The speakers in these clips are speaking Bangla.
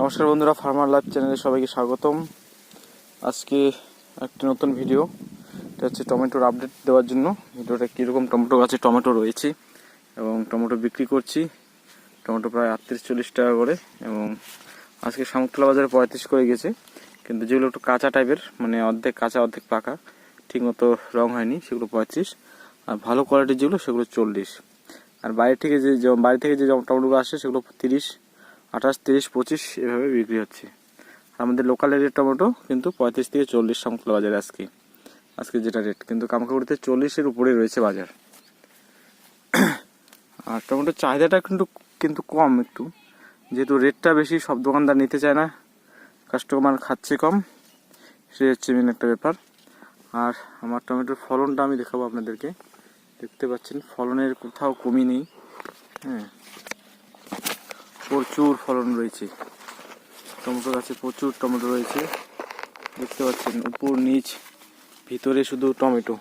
নমস্কার বন্ধুরা ফার্মার লাইভ চ্যানেলে সবাইকে স্বাগতম। আজকে একটি নতুন ভিডিও এটা হচ্ছে টমেটোর আপডেট দেওয়ার জন্য। ভিডিওটা কীরকম? টমেটো গাছে টমেটো রয়েছে এবং টমেটো বিক্রি করছি। টমেটো প্রায় আটত্রিশ চল্লিশ টাকা করে এবং আজকে শামুকতলা বাজারে পঁয়ত্রিশ করে গেছে। কিন্তু যেগুলো একটু কাঁচা টাইপের মানে অর্ধেক কাঁচা, অর্ধেক পাকা, ঠিকমতো রং হয়নি, সেগুলো পঁয়ত্রিশ। আর ভালো কোয়ালিটির যেগুলো, সেগুলো চল্লিশ। আর বাইরে থেকে যে যে- বাড়ি থেকে যে টমেটোগুলো আসে, সেগুলো তিরিশ। আঠাশ, তিরিশ, পঁচিশ এভাবে বিক্রি হচ্ছে। আমাদের লোকাল রেটের টমেটো কিন্তু পঁয়ত্রিশ থেকে চল্লিশ সমতলা বাজারে আজকে। আজকে যেটা রেট কিন্তু কামকাগুড়িতে চল্লিশের উপরেই রয়েছে বাজার। আর টমেটোর চাহিদাটা কিন্তু কিন্তু কম একটু। যেহেতু রেটটা বেশি, সব দোকানদার নিতে চায় না। কাস্টমার খাচ্ছে কম। সে হচ্ছে মেন একটা ব্যাপার। আর আমার টমেটোর ফলনটা আমি দেখাবো আপনাদেরকে। দেখতে পাচ্ছেন, ফলনের কোথাও কমই নেই। হ্যাঁ। প্রচুর ফলন রয়েছে। টমেটো গাছে প্রচুর টমেটো রয়েছে। দেখতে পাচ্ছেন, উপর, নিচ, ভিতরে শুধু টমেটো।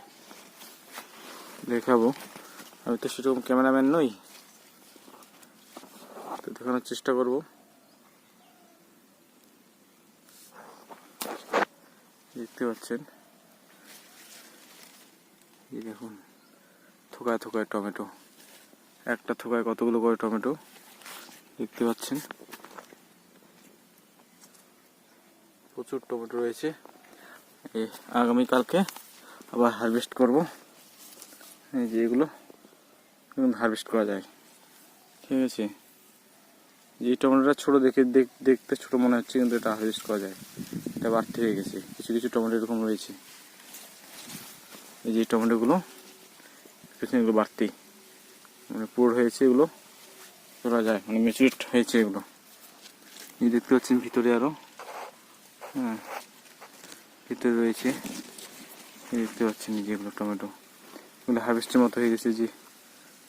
দেখাবো। আমি তো সেরকম ক্যামেরাম্যান নই। তো দেখানোর চেষ্টা করব। দেখতে পাচ্ছেন। এই দেখুন থোকায় থোকায় টমেটো। একটা থোকায় কতগুলো করে টমেটো? দেখতে পাচ্ছেন। প্রচুর টমেটো রয়েছে। আগামীকালকে আবার হারভেস্ট করব। এই যে এগুলো হারভেস্ট করা যায়। ঠিক আছে? যে টমেটোটা ছোটো দেখে দেখ- দেখতে ছোট মনে হচ্ছে, কিন্তু এটা হারভেস্ট করা যায়। এটা বাড়তি হয়ে গেছে। কিছু কিছু টমেটো এরকম রয়েছে। এই যে টমেটোগুলো পেছনে এগুলো বাড়তি। মানে পুরো হয়েছে এগুলো। তোলা যায় মানে ম্যাচুরেট হয়েছে এগুলো। এই দেখতে পাচ্ছেন ভিতরে আরও। হ্যাঁ ভিতরে রয়েছে। দেখতে পাচ্ছেন এই যেগুলো টমেটো। এগুলো হার্ভেস্টের মতো হয়ে গেছে যে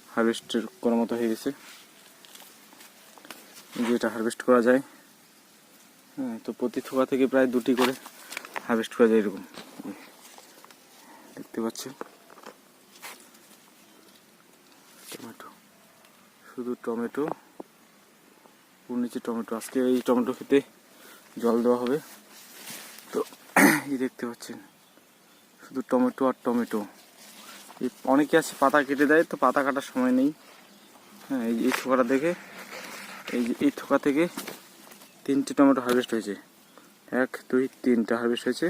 হারভেস্টের করার মতো হয়ে গেছে। যে এটা হারভেস্ট করা যায়। হ্যাঁ তো প্রতি থোকা থেকে প্রায় দুটি করে হারভেস্ট করা যায় এরকম। দেখতে পাচ্ছেন। টমেটো। শুধু টমেটো, পুর নিচে টমেটো। আজকে এই টমেটো খেতে জল দেওয়া হবে। তো, এই দেখতে পাচ্ছেন, শুধু টমেটো আর টমেটো। এই অনেকে আছে পাতা কেটে দেয়, তো পাতা কাটার সময় নেই। হ্যাঁ এই এই থোকাটা দেখে, এই যে এই থোকা থেকে তিনটে টমেটো হারভেস্ট হয়েছে। এক, দুই, তিনটা হারভেস্ট হয়েছে।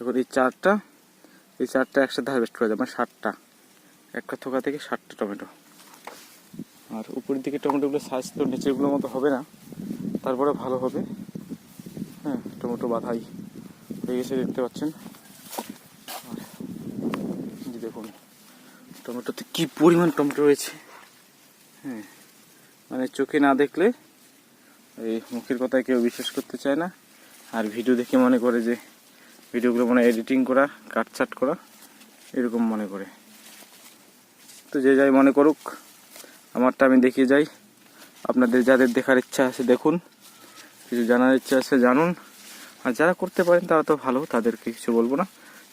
এখন এই চারটা এই চারটা একসাথে হারভেস্ট করা যায় মানে ষাটটা একটা থোকা থেকে ষাটটা টমেটো। আর উপরের দিকে টমেটোগুলো সাইজ তো নিচেরগুলোর মতো হবে না। তারপরে ভালো হবে। হ্যাঁ টমেটো বাধাই। হয়ে গেছে দেখতে পাচ্ছেন। যে দেখুন, টমেটোতে কি পরিমাণ টমেটো রয়েছে। হ্যাঁ মানে চোখে না দেখলে এই মুখের কথায় কেউ বিশ্বাস করতে চায় না। আর ভিডিও দেখে মনে করে যে ভিডিওগুলো মানে এডিটিং করা কাটছাট করা, এরকম মনে করে। তো যে যাই মনে করুক আমারটা আমি দেখিয়ে যাই। আপনাদের যাদের দেখার ইচ্ছা আছে দেখুন। কিছু জানার ইচ্ছা আছে জানুন। আর যারা করতে পারেন, তারা তো ভালো, তাদেরকে কিছু বলব না।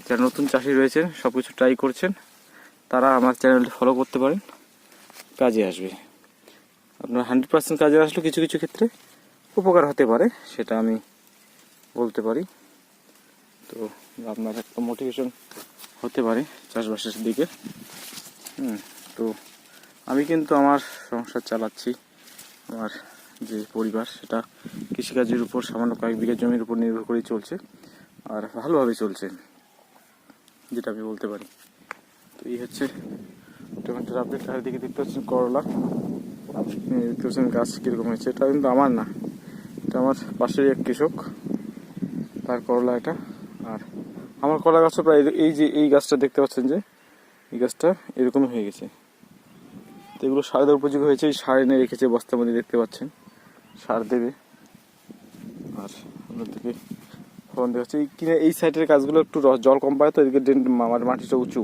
যারা নতুন চাষি রয়েছেন সব কিছু ট্রাই করছেন, তারা আমার চ্যানেলটি ফলো করতে পারেন। কাজে আসবে। আপনার হান্ড্রেড পার্সেন্ট কাজে আসলে কিছু কিছু ক্ষেত্রে উপকার হতে পারে, সেটা আমি বলতে পারি। তো আপনার একটা মোটিভেশন হতে পারে চাষবাসের দিকে। হুম, তো আমি কিন্তু আমার সংসার চালাচ্ছি, আমার যে পরিবার, সেটা কৃষিকাজের উপর, সামান্য কয়েক বিঘা জমির উপর নির্ভর করেই চলছে, আর ভালোভাবে চলছে, যেটা আমি বলতে পারি। তো এই হচ্ছে টমেটোর আপডেট চারিদিকে দেখতে পাচ্ছেন করলা দেখতে পাচ্ছেন গাছ কীরকম হয়েছে। এটা কিন্তু আমার না, এটা আমার পাশের এক কৃষক, তার করলা এটা, আর আমার কলা গাছও প্রায় এই- যে, এই গাছটা দেখতে পাচ্ছেন যে, এই গাছটা এরকমই হয়ে গেছে। তো এগুলো সার দেওয়ার উপযোগী হয়েছে, এই সার এনে রেখেছে বস্তার মধ্যে, দেখতে পাচ্ছেন। সার দেবে। আর আপনাদেরকে ফলন দেখাচ্ছে। এই কিনে, এই সাইডের গাছগুলো একটু জল কম পায় তো, এদিকে ড্রেন আমার মাটিটা উঁচু।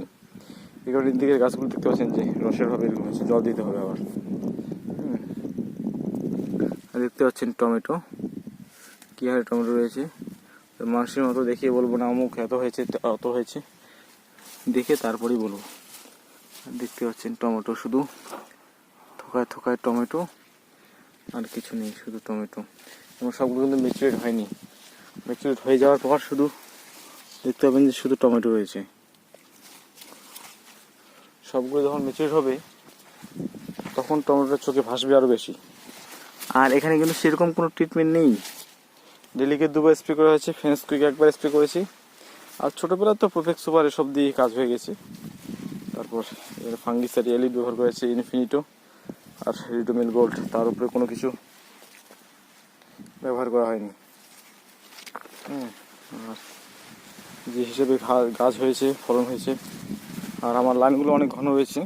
এই কারণে দিকের গাছগুলো দেখতে পাচ্ছেন যে রসের ভাবে এরকম হয়েছে, জল দিতে হবে আবার। দেখতে পাচ্ছেন টমেটো। কী হারে টমেটো রয়েছে। মানুষের মতো দেখিয়ে বলব না, অমুক এত হয়েছে অত হয়েছে। দেখে তারপরেই বলব। দেখতে পাচ্ছেন টমেটো শুধু। থোকায় থোকায় টমেটো আর কিছু নেই, শুধু টমেটো। এবং সবগুলো কিন্তু ম্যাচুরেট হয়নি। ম্যাচুরেট হয়ে যাওয়ার পর শুধু দেখতে পাবেন যে শুধু টমেটো রয়েছে। সবগুলো যখন ম্যাচুরেট হবে, তখন টমেটোর চোখে ভাসবে আরও বেশি। আর এখানে কিন্তু সেরকম কোনো ট্রিটমেন্ট নেই। ডেলিকে দুবার স্প্রে করা হয়েছে ফেন্স কুইক একবার স্প্রে করেছি। আর ছোটোবেলায় তো প্রোফেক্ট সুপার এসব দিয়ে কাজ হয়ে গেছে। তারপর এর ফাঙ্গিসাইড এলিট ব্যবহার করেছে ইনফিনিটো আর রিডোমিল গোল্ড তার উপরে কোনো কিছু ব্যবহার করা হয়নি। হুম, আর যে হিসেবে গাছ হয়েছে ফলন হয়েছে আর আমার লাইনগুলো অনেক ঘন রয়েছে।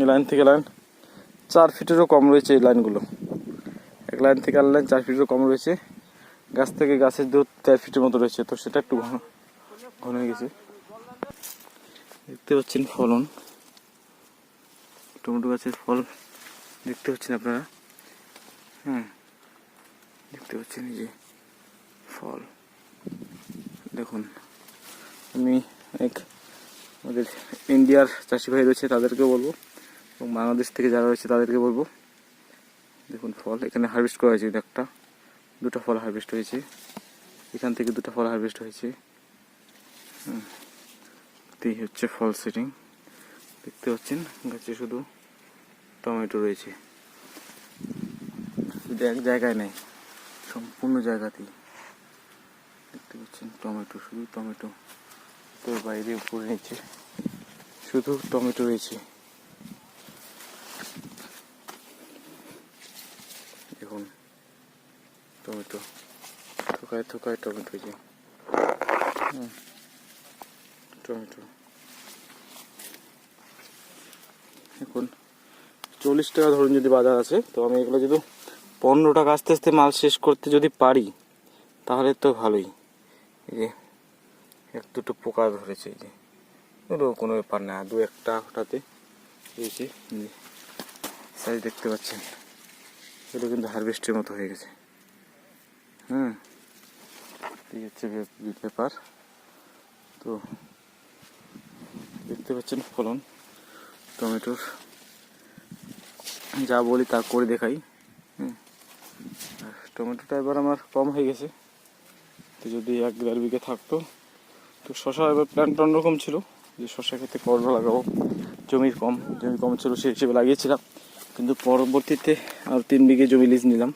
এই লাইন থেকে লাইন চার ফিটেরও কম রয়েছে এই লাইনগুলো। এক লাইন থেকে আর লাইন চার ফিটেরও কম রয়েছে। গাছ থেকে গাছের দূর চার ফিটের মতো রয়েছে তো সেটা একটু ঘন ঘন হয়ে গেছে। দেখতে পাচ্ছেন ফলন। টমেটো গাছের ফল দেখতে পাচ্ছেন আপনারা? হ্যাঁ দেখতে পাচ্ছেন এই যে ফল। দেখুন, আমি এক আমাদের ইন্ডিয়ার চাষি ভাই রয়েছে, তাদেরকেও বলব। এবং বাংলাদেশ থেকে যারা রয়েছে, তাদেরকে বলব। দেখুন, ফল এখানে হারভেস্ট করা হয়েছে, একটা, দুটো ফল হারভেস্ট হয়েছে। এখান থেকে দুটো ফল হারভেস্ট হয়েছে। হুম। এই হচ্ছে ফল সেটিং দেখতে পাচ্ছেন, গাছে শুধু টমেটো রয়েছে। শুধু এক জায়গায় নেই, সম্পূর্ণ জায়গাতেই। দেখতে পাচ্ছেন, টমেটো, শুধু টমেটো তো বাইরে উপরে নিচে শুধু টমেটো রয়েছে। দেখুন, টমেটো, থোকায় থোকায় টমেটো যে টমেটো। এখন চল্লিশ টাকা ধরুন যদি বাজার আছে, তো আমি এগুলো যদি পনেরো টাকা আস্তে আস্তে মাল শেষ করতে যদি পারি, তাহলে তো ভালোই। এই যে, এক দুটো পোকা ধরেছে, এই যে। এগুলো কোনো ব্যাপার না, দু একটা হঠাৎ হয়েছে সাইজ দেখতে পাচ্ছেন। এগুলো কিন্তু হারভেস্টের মতো হয়ে গেছে। হ্যাঁ এই হচ্ছে ব্যাপার। তো, দেখতে পাচ্ছেন ফলন। টমেটোর। যা বলি তা করে দেখাই। টমেটোটা এবার আমার কম হয়ে গেছে। তো যদি এক দেড় বিঘে থাকতো, তো শশা এবার প্ল্যানটা অন্যরকম ছিল যে শশা খেতে করলা লাগাবো। জমির কম জমি কম ছিল সেই হিসেবে লাগিয়েছিলাম। কিন্তু পরবর্তীতে আর তিন বিঘে জমি লিজ নিলাম।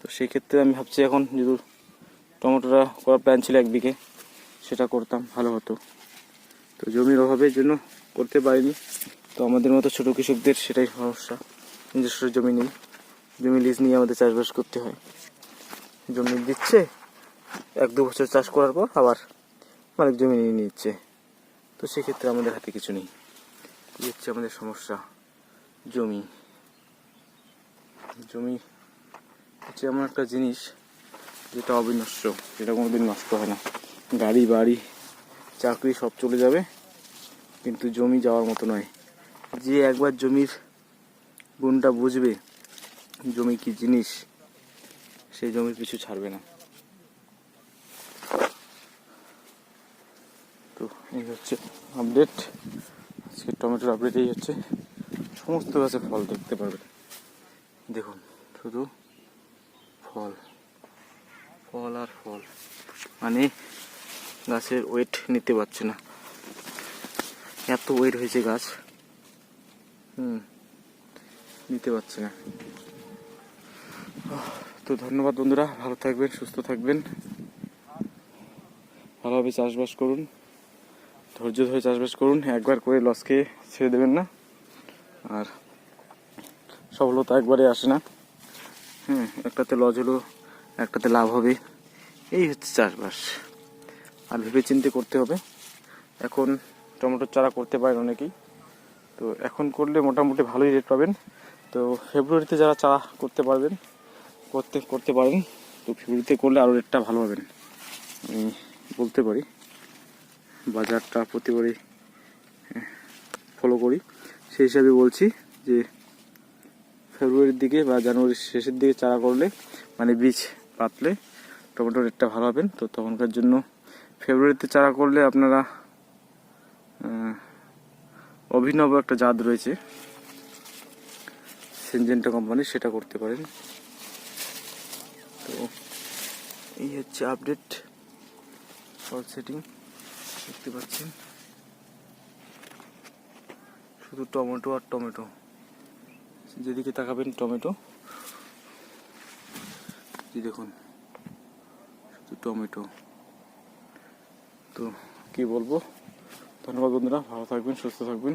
তো সেই ক্ষেত্রে আমি ভাবছি এখন যদি টমেটোটা করার প্ল্যান ছিল এক বিঘে, সেটা করতাম, ভালো হতো। তো জমির অভাবের জন্য করতে পারিনি। তো আমাদের মতো ছোটো কৃষকদের সেটাই সমস্যা। নিজস্ব জমি নেই। জমি লিজ নিয়ে আমাদের চাষবাস করতে হয়। জমি দিচ্ছে, এক দু বছর চাষ করার পর আবার মালিক জমি নিয়ে নিচ্ছে। তো সেক্ষেত্রে আমাদের হাতে কিছু নেই। এই হচ্ছে আমাদের সমস্যা। জমি। জমি হচ্ছে এমন একটা জিনিস যেটা অবিনশ্বর যেটা কোনোদিন নষ্ট হয় না। গাড়ি, বাড়ি, চাকরি সব চলে যাবে, কিন্তু জমি যাওয়ার মতো নয়। যে একবার জমির গুণটা বুঝবে, জমি কি জিনিস সেই জমির পিছু ছাড়বে না। তো এই হচ্ছে আপডেট আজকে টমেটোর আপডেট এই হচ্ছে। সমস্ত গাছে ফল দেখতে পারবেন। দেখুন, শুধু ফল ফল আর ফল। মানে গাছের ওয়েট নিতে পারছে না। এত ওয়েট হয়েছে গাছ। হুম, নিতে পারছে না। তো ধন্যবাদ বন্ধুরা, ভালো থাকবেন, সুস্থ থাকবেন। ভালোভাবে চাষবাস করুন, ধৈর্য ধরে চাষবাস করুন, একবার করে লস খেয়ে ছেড়ে দেবেন না। আর সফলতা একবারে আসে না। হ্যাঁ একটাতে লস হলো, একটাতে লাভ হবে। এই হচ্ছে চাষবাস। আর ভেবে চিন্তে করতে হবে। এখন টমেটোর চারা করতে পারেন অনেকেই। তো এখন করলে মোটামুটি ভালোই রেট পাবেন। তো ফেব্রুয়ারিতে যারা চারা করতে পারবেন, করতে করতে পারেন, তো ফেব্রুয়ারিতে করলে আরও রেটটা ভালো পাবেন। আমি বলতে পারি, বাজারটা প্রতিবারই ফলো করি। সেই হিসাবে বলছি যে ফেব্রুয়ারির দিকে বা জানুয়ারির শেষের দিকে চারা করলে মানে বীজ পাতলে টমেটো রেটটা ভালো হবেন তো তখনকার জন্য ফেব্রুয়ারিতে চারা করলে আপনারা অভিনব একটা জাত রয়েছে। সেনজেন্টা কোম্পানি সেটা করতে পারেন। তো এই হচ্ছে আপডেট ফল সেটিং দেখতে পাচ্ছেন। শুধু টমেটো আর টমেটো। যেদিকে তাকাবেন টমেটো। দেখুন, শুধু টমেটো। তো কি বলব? ধন্যবাদ বন্ধুরা ভালো থাকবেন সুস্থ থাকবেন।